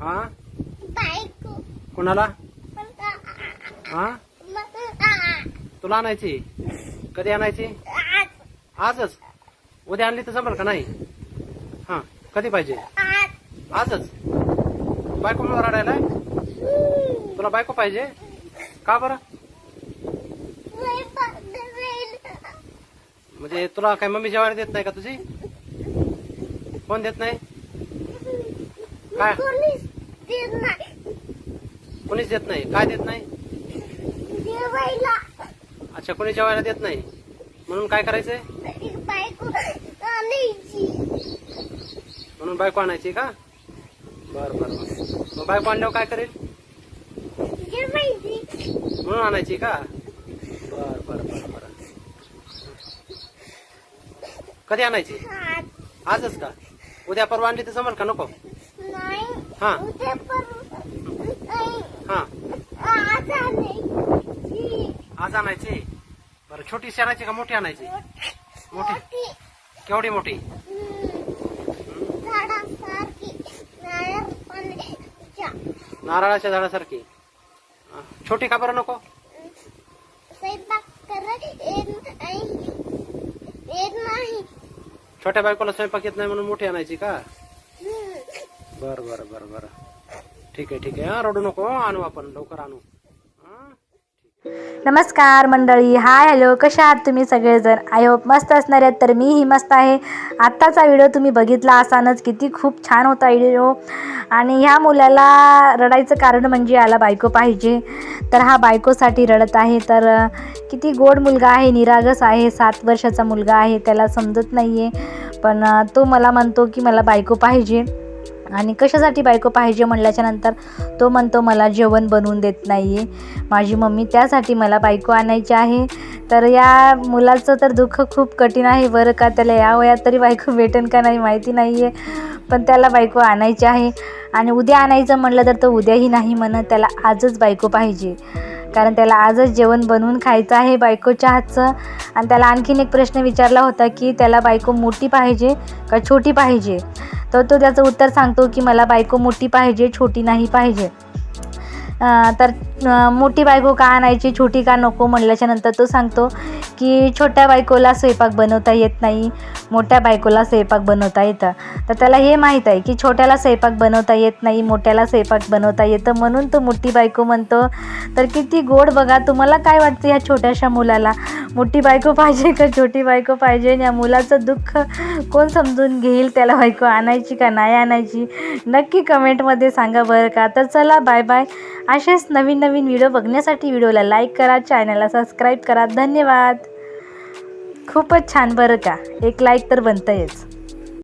हा? कोणाला? हा? तुला आणायची? कधी आणायची? आज. आजच? उद्या आणली तर जमल का नाही? हा कधी पाहिजे? आज. आजच? बायको मला रडायला? तुला बायको पाहिजे? का बरं. म्हणजे तुला काय मम्मी जेवायला देत नाही का तुझी? कोण देत नाही? काय? कोणीच देत नाही. कोणीच देत नाही. काय देत नाही? जेवायला. अच्छा कोणी जेवायला देत नाही? म्हणून काय करायचंय? तरी बायको आणायची. म्हणून बायको आणायची का? बर बर. मग बायको आणल्यावर काय करेल? जेवायची. म्हणून आणायची का? बर बर बर बर. कधी आणायची? आज. आजच का? उद्या परवा आणली तर जमल का नको? हा. हा. आज आणायची. बरं छोटीशी आणायची का मोठी आणायची? मोठी. केवढी मोठी? नारळाच्या झाडासारखी. छोटी का बरं नको? छोट्या बायकोला स्वयंपाक येत नाही म्हणून मोठी आणायची का. बर बर बर बर. ठीक आहे ठीक आहे. हा रडू नको आणू आपण. लवकर आणू. नमस्कार मंडळी. Hi hello. कशा आहात तुम्ही सगळेजण? आय होप मस्त असणार आहेत तर मीही मस्त आहे. आत्ताचा व्हिडिओ तुम्ही बघितला असानच किती खूप छान होता व्हिडिओ. आणि ह्या मुलाला रडायचं कारण म्हणजे याला बायको पाहिजे. तर हा बायकोसाठी रडत आहे. तर किती गोड मुलगा आहे निरागस आहे. सात वर्षाचा मुलगा आहे त्याला समजत नाही आहे पण तो मला म्हणतो की मला बायको पाहिजे. आणि कशासाठी बायको पाहिजे म्हणल्याच्यानंतर तो म्हणतो मला जेवण बनवून देत नाही आहे माझी मम्मी त्यासाठी मला बायको आणायची आहे. तर या मुलाचं तर दुःख खूप कठीण आहे बरं का. त्याला या वयात तरी बायको भेटेन का नाही माहिती नाही आहे पण त्याला बायको आणायची आहे. आणि उद्या आणायचं म्हटलं तर तो उद्याही नाही म्हणत. त्याला आजच बायको पाहिजे. कारण त्याला आजच जेवण बनवून खायचं आहे बायकोच्या हातचं. आणि त्याला आणखीन एक प्रश्न विचारला होता की त्याला बायको मोठी पाहिजे का छोटी पाहिजे? तर तो त्याचं उत्तर सांगतो की मला बायको मोठी पाहिजे छोटी नाही पाहिजे. तर मोठी बायको का आणायची छोटी का नको म्हणल्याच्यानंतर तो सांगतो की छोट्या बायकोला स्वयंपाक बनवता येत नाही मोठ्या बायकोला स्वयंपाक बनवता येतं. तर त्याला हे माहीत आहे की छोट्याला स्वयंपाक बनवता येत नाही मोठ्याला स्वयंपाक बनवता येतं म्हणून तो मोठी बायको म्हणतो तर किती गोड बघा तुम्हाला काय वाटतं या छोट्याशा मुलाला? मोठी बायको पाहिजे का छोटी बायको पाहिजे? या मुलाचं दुःख कोण समजून घेईल? त्याला बायको आणायची का नाही आणायची? नक्की कमेंटमध्ये सांगा बरं का. तर चला बाय बाय असेच नवीन नवीन व्हिडिओ बघण्यासाठी व्हिडिओला लाईक करा चॅनलला सबस्क्राईब करा. धन्यवाद. खूपच छान बरं का. एक लाईक तर बनतंयच.